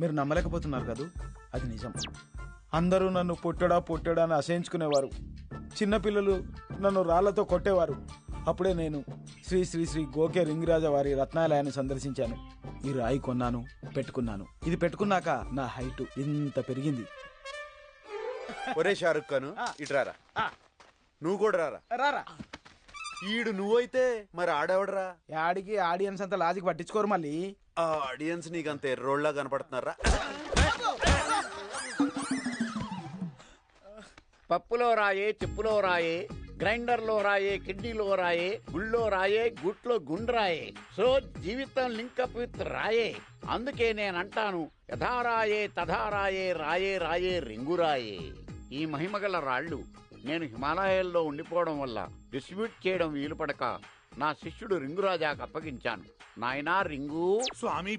మీరు నమ్మలేకపోతున్నారు కదూ? అది నిజం. అందరూ నన్ను పొట్టడా పొట్టడా అని అసహించుకునేవారు. చిన్నపిల్లలు నన్ను రాళ్ళతో కొట్టేవారు. అప్పుడే నేను శ్రీ శ్రీ శ్రీ గోకే రింగిరాజ వారి రత్నాలయాన్ని సందర్శించాను. ఈ రాయి కొన్నాను పెట్టుకున్నాను. ఇది పెట్టుకున్నాక నా హైట్ ఇంత పెరిగింది. ఒరే షారుఖ్ ఖాన్ ఇట్రారా నువ్వు కూడా రారా. రారా. ఈడు నువ్వైతే మరి ఆడెవడరా? యాడికి ఆడియన్స్ అంతా లాజిక్ పట్టించుకోరు మళ్ళీ. ఆ ఆడియన్స్ నీకంత ఎర్రోళ్ళ కనపడుతున్నారా? పప్పులో రాయే చిప్పులో రాయే గ్రైండర్లో రాయే కిడ్నీలో రాయే గుళ్ళో రాయే గుట్లో గుండ్రాయే సో జీవితం లింకప్ విత్ రాయే. అందుకే నేనంటాను యథారాయే తథారాయే రాయే రాయే రింగురాయే ఈ మహిమగల రాళ్ళు నేను హిమాలయాల్లో ఉండిపోవడం వల్ల డిస్ట్రిబ్యూట్ చేయడం వీలు పడక నా శిష్యుడు రింగురాజాకు అప్పగించాను. నాయనా రింగు. స్వామి